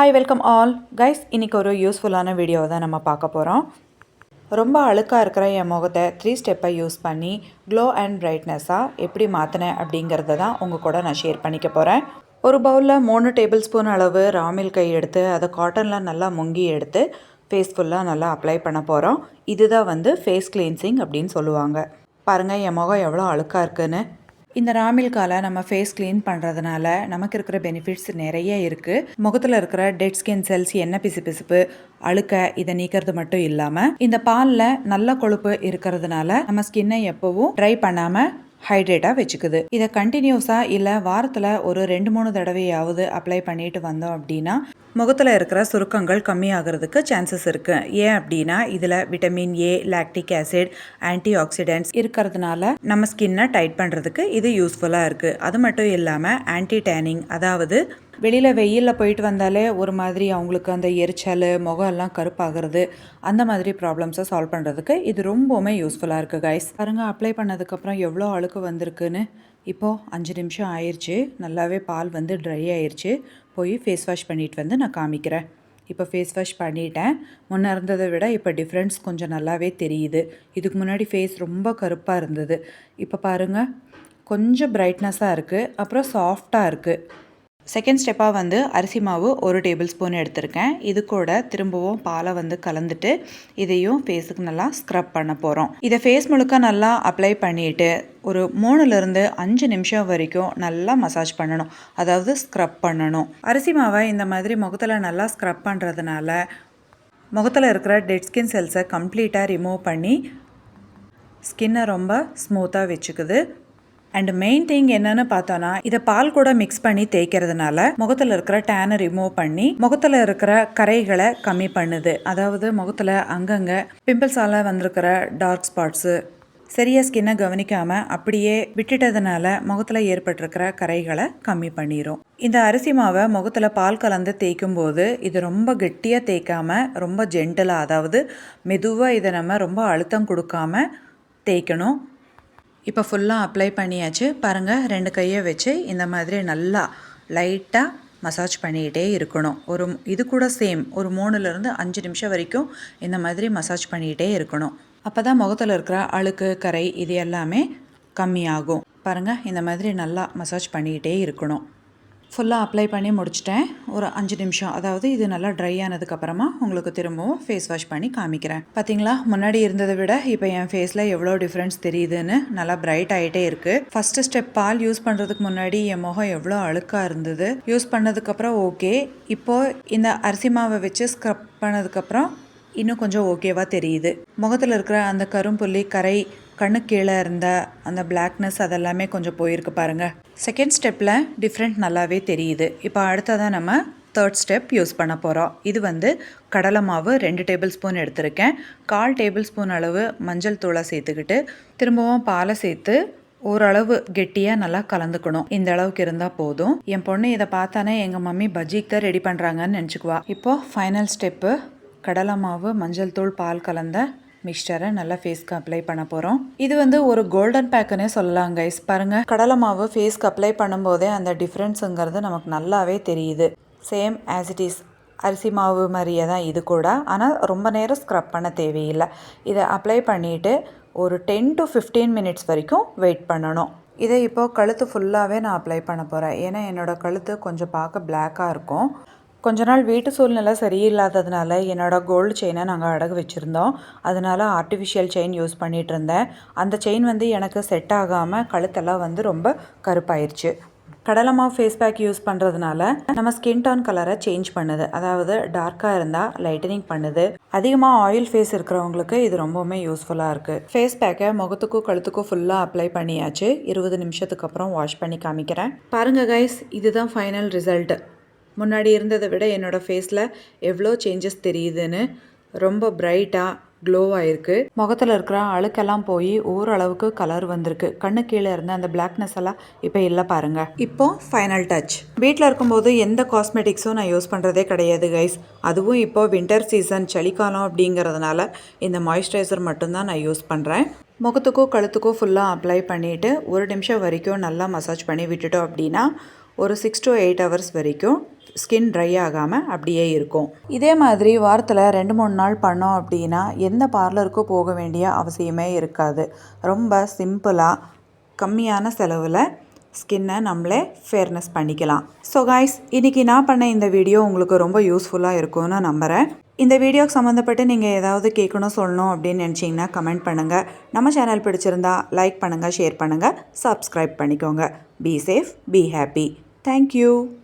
Hi welcome all guys இன்றைக்கி ஒரு யூஸ்ஃபுல்லான வீடியோவை தான் நம்ம பார்க்க போகிறோம் ரொம்ப அழுக்காக இருக்கிற என் முகத்தை த்ரீ ஸ்டெப்பை யூஸ் பண்ணி க்ளோ அண்ட் பிரைட்னஸாக எப்படி மாற்றினேன் அப்படிங்கிறத தான் உங்கள் கூட நான் ஷேர் பண்ணிக்க போகிறேன் ஒரு பவுலில் மூணு டேபிள் ஸ்பூன் அளவு ராமில் கை எடுத்து அதை காட்டனில் நல்லா முங்கி எடுத்து ஃபேஸ் ஃபுல்லாக நல்லா அப்ளை பண்ண போகிறோம் இதுதான் வந்து ஃபேஸ் கிளீன்சிங் அப்படின்னு சொல்லுவாங்க. பாருங்கள் என் முகம் எவ்வளோ அழுக்காக இருக்குன்னு. இந்த ராமில்கால நம்ம ஃபேஸ் க்ளீன் பண்ணுறதுனால நமக்கு இருக்கிற பெனிஃபிட்ஸ் நிறைய இருக்குது முகத்தில் இருக்கிற டெட் ஸ்கின் செல்ஸ் எண்ணெய் பிசு பிசுப்பு அழுக்க இதை நீக்கிறது மட்டும் இல்லாமல் இந்த பாலில் நல்ல கொழுப்பு இருக்கிறதுனால நம்ம ஸ்கின்னை எப்போவும் ட்ரை பண்ணாமல் ஹைட்ரேட்டாக வச்சுக்குது. இதை கண்டினியூஸாக இல்லை வாரத்தில் ஒரு ரெண்டு மூணு தடவையாவது அப்ளை பண்ணிட்டு வந்தோம் அப்படின்னா முகத்தில் இருக்கிற சுருக்கங்கள் கம்மியாகிறதுக்கு சான்சஸ் இருக்குது ஏன் அப்படின்னா இதில் vitamin A lactic acid anti oxidants இருக்கிறதுனால நம்ம ஸ்கின்னை டைட் பண்ணுறதுக்கு இது யூஸ்ஃபுல்லாக இருக்குது அது மட்டும் இல்லாமல் ஆன்டி டேனிங் அதாவது வெளியில் வெயிலில் போயிட்டு வந்தாலே ஒரு மாதிரி அவங்களுக்கு அந்த எரிச்சல் முகம் எல்லாம் கருப்பாகிறது அந்த மாதிரி ப்ராப்ளம்ஸை சால்வ் பண்ணுறதுக்கு இது ரொம்பவுமே யூஸ்ஃபுல்லாக இருக்குது கைஸ் பாருங்கள் அப்ளை பண்ணதுக்கப்புறம் எவ்வளோ அழுக்கு வந்திருக்குன்னு. இப்போது அஞ்சு நிமிஷம் ஆயிடுச்சு நல்லாவே பால் வந்து ட்ரை ஆயிடுச்சு போய் ஃபேஸ் வாஷ் பண்ணிட்டு வந்து நான் காமிக்கிறேன். இப்போ ஃபேஸ் வாஷ் பண்ணிட்டேன். முன்னே இருந்ததை விட இப்போ டிஃப்ரென்ஸ் கொஞ்சம் நல்லாவே தெரியுது. இதுக்கு முன்னாடி ஃபேஸ் ரொம்ப கருப்பாக இருந்தது. இப்போ பாருங்கள் கொஞ்சம் பிரைட்னஸாக இருக்குது அப்புறம் சாஃப்டாக இருக்குது செகண்ட் ஸ்டெப்பாக வந்து அரிசி மாவு ஒரு டேபிள் ஸ்பூன் எடுத்திருக்கேன். இது கூட திரும்பவும் பாலை வந்து கலந்துட்டு இதையும் ஃபேஸுக்கு நல்லா ஸ்க்ரப் பண்ண போகிறோம் இதை ஃபேஸ் முழுக்க நல்லா அப்ளை பண்ணிவிட்டு ஒரு மூணுலேருந்து அஞ்சு நிமிஷம் வரைக்கும் நல்லா மசாஜ் பண்ணணும். அதாவது ஸ்க்ரப் பண்ணணும். அரிசி மாவை இந்த மாதிரி முகத்தில் நல்லா ஸ்க்ரப் பண்ணுறதுனால முகத்தில் இருக்கிற டெட் ஸ்கின் செல்ஸை கம்ப்ளீட்டாக ரிமூவ் பண்ணி ஸ்கின்னை ரொம்ப ஸ்மூத்தாக வச்சுக்குது. அண்ட் மெயின் திங் என்னன்னு பார்த்தோன்னா இதை பால் கூட மிக்ஸ் பண்ணி தேய்க்கிறதுனால முகத்தில் இருக்கிற டேனை ரிமூவ் பண்ணி முகத்தில் இருக்கிற கரைகளை கம்மி பண்ணுது. அதாவது முகத்தில் அங்கங்கே பிம்பிள்ஸால் வந்திருக்கிற டார்க் ஸ்பாட்ஸு சரியாக ஸ்கின்னை கவனிக்காமல் அப்படியே விட்டுட்டதுனால முகத்தில் ஏற்பட்டிருக்கிற கரைகளை கம்மி பண்ணிடும் இந்த அரிசி மாவை முகத்தில் பால் கலந்து தேய்க்கும் போது இது ரொம்ப கெட்டியாக தேய்க்காமல் ரொம்ப ஜென்டலாக அதாவது மெதுவாக இதை நம்ம ரொம்ப அழுத்தம் கொடுக்காம தேய்க்கணும். இப்போ ஃபுல்லாக அப்ளை பண்ணியாச்சு. பாருங்கள் ரெண்டு கையை வச்சு இந்த மாதிரி நல்லா லைட்டாக மசாஜ் பண்ணிக்கிட்டே இருக்கணும். ஒரு இது கூட சேம் ஒரு மூணுலேருந்து அஞ்சு நிமிஷம் வரைக்கும் இந்த மாதிரி மசாஜ் பண்ணிக்கிட்டே இருக்கணும். அப்போ தான் முகத்தில் இருக்கிற அழுக்கு கரை இது எல்லாமே கம்மியாகும். பாருங்கள் இந்த மாதிரி நல்லா மசாஜ் பண்ணிக்கிட்டே இருக்கணும். ஃபுல்லாக அப்ளை பண்ணி முடிச்சிட்டேன். ஒரு அஞ்சு நிமிஷம். அதாவது இது நல்லா ட்ரை ஆனதுக்கப்புறமா உங்களுக்கு திரும்பவும் ஃபேஸ் வாஷ் பண்ணி காமிக்கிறேன். பார்த்தீங்களா முன்னாடி இருந்ததை விட இப்போ என் ஃபேஸில் எவ்வளோ டிஃப்ரென்ஸ் தெரியுதுன்னு நல்லா பிரைட் ஆகிட்டே இருக்குது ஃபஸ்ட்டு ஸ்டெப் பால் யூஸ் பண்ணுறதுக்கு முன்னாடி என் முகம் எவ்வளோ அழுக்காக இருந்தது. யூஸ் பண்ணதுக்கப்புறம் ஓகே இப்போது இந்த அரிசி மாவை வச்சு ஸ்க்ரப் பண்ணதுக்கப்புறம் இன்னும் கொஞ்சம் ஓகேவாக தெரியுது. முகத்தில் இருக்கிற அந்த கரும்புள்ளி கரை கண்ணு கீழே இருந்த அந்த பிளாக்னஸ் அதெல்லாமே கொஞ்சம் போயிருக்கு பாருங்கள் செகண்ட் ஸ்டெப்பில் டிஃப்ரெண்ட் நல்லாவே தெரியுது. இப்போ அடுத்ததாக நம்ம தேர்ட் ஸ்டெப் யூஸ் பண்ண போகிறோம் இது வந்து கடலை மாவு ரெண்டு டேபிள் ஸ்பூன் எடுத்திருக்கேன். கால் டேபிள் ஸ்பூன் அளவு மஞ்சள் தூளை சேர்த்துக்கிட்டு திரும்பவும் பாலை சேர்த்து ஓரளவு கெட்டியாக நல்லா கலந்துக்கணும். இந்த அளவுக்கு இருந்தால் போதும். என் பொண்ணு இதை பார்த்தானே எங்கள் மம்மி பஜ்ஜிக்கு தான் ரெடி பண்ணுறாங்கன்னு நினச்சிக்குவா. இப்போது ஃபைனல் ஸ்டெப்பு கடலை மாவு மஞ்சள் தூள் பால் கலந்த மிக்சரை நல்லா ஃபேஸ்க்கு அப்ளை பண்ண போகிறோம் இது வந்து ஒரு கோல்டன் பேக்குன்னே சொல்லலாம் கைஸ் பாருங்கள் கடலை மாவு ஃபேஸ்க்கு அப்ளை பண்ணும்போதே அந்த டிஃப்ரென்ஸுங்கிறது நமக்கு நல்லாவே தெரியுது. சேம் ஆஸ் இட் இஸ் அரிசி மாவு மாதிரியே தான் இது கூட. ஆனால் ரொம்ப நேரம் ஸ்க்ரப் பண்ண தேவையில்லை. இதை அப்ளை பண்ணிவிட்டு ஒரு டென் டு ஃபிஃப்டீன் மினிட்ஸ் வரைக்கும் வெயிட் பண்ணணும். இதை இப்போது கழுத்து ஃபுல்லாகவே நான் அப்ளை பண்ண போகிறேன் ஏன்னா என்னோடய கழுத்து கொஞ்சம் பார்க்க பிளாக்காக இருக்கும். கொஞ்ச நாள் வீட்டு சூழ்நிலை சரியில்லாததுனால என்னோடய கோல்டு செயினை நாங்கள் அடகு வச்சுருந்தோம். அதனால் ஆர்டிஃபிஷியல் செயின் யூஸ் பண்ணிகிட்டு இருந்தேன். அந்த செயின் வந்து எனக்கு செட் ஆகாமல் கழுத்தெல்லாம் வந்து ரொம்ப கருப்பாயிருச்சு. கடலமா ஃபேஸ் பேக் யூஸ் பண்ணுறதுனால நம்ம ஸ்கின் டோன் கலரை சேஞ்ச் பண்ணுது. அதாவது டார்க்காக இருந்தால் லைட்டனிங் பண்ணுது. அதிகமாக ஆயில் ஃபேஸ் இருக்கிறவங்களுக்கு இது ரொம்பவுமே யூஸ்ஃபுல்லாக இருக்குது ஃபேஸ் பேக்கை முகத்துக்கும் கழுத்துக்கும் ஃபுல்லாக அப்ளை பண்ணியாச்சு. இருபது நிமிஷத்துக்கு அப்புறம் வாஷ் பண்ணி காமிக்கிறேன். பாருங்கள் கைஸ் இதுதான் ஃபைனல் ரிசல்ட் முன்னாடி இருந்ததை விட என்னோடய ஃபேஸில் எவ்வளோ சேஞ்சஸ் தெரியுதுன்னு ரொம்ப பிரைட்டாக க்ளோவாக இருக்குது முகத்தில் இருக்கிற அழுக்கெல்லாம் போய் ஓரளவுக்கு கலர் வந்திருக்கு. கண்ணு கீழே இருந்த அந்த பிளாக்னஸ் எல்லாம் இப்போ இல்லை பாருங்கள் இப்போ ஃபைனல் டச் வீட்டில் இருக்கும்போது எந்த காஸ்மெட்டிக்ஸும் நான் யூஸ் பண்ணுறதே கிடையாது கைஸ் அதுவும் இப்போ வின்டர் சீசன் சளிக்காலம் அப்படிங்கிறதுனால இந்த மாய்ஸ்சரைசர் மட்டும்தான் நான் யூஸ் பண்ணுறேன் முகத்துக்கும் கழுத்துக்கும் ஃபுல்லாக அப்ளை பண்ணிவிட்டு ஒரு நிமிஷம் வரைக்கும் நல்லா மசாஜ் பண்ணி விட்டுட்டோம் அப்படின்னா ஒரு சிக்ஸ் டு எயிட் ஹவர்ஸ் வரைக்கும் ஸ்கின் ட்ரை ஆகாமல் அப்படியே இருக்கும். இதே மாதிரி வாரத்தில் ரெண்டு மூணு நாள் பண்ணோம் அப்படின்னா எந்த பார்லருக்கும் போக வேண்டிய அவசியமே இருக்காது. ரொம்ப சிம்பிளாக கம்மியான செலவில் ஸ்கின்னை நம்மளே ஃபேர்னஸ் பண்ணிக்கலாம். ஸோ காய்ஸ் இன்றைக்கி நான் பண்ண இந்த வீடியோ உங்களுக்கு ரொம்ப யூஸ்ஃபுல்லாக இருக்கும்னு நம்புகிறேன் இந்த வீடியோக்கு சம்மந்தப்பட்டு நீங்கள் ஏதாவது கேட்கணும் சொல்லணும் அப்படின்னு நினச்சிங்கன்னா கமெண்ட் பண்ணுங்கள் நம்ம சேனல் பிடிச்சிருந்தா லைக் பண்ணுங்கள் ஷேர் பண்ணுங்கள் சப்ஸ்கிரைப் பண்ணிக்கோங்க. Be safe be happy Thank you.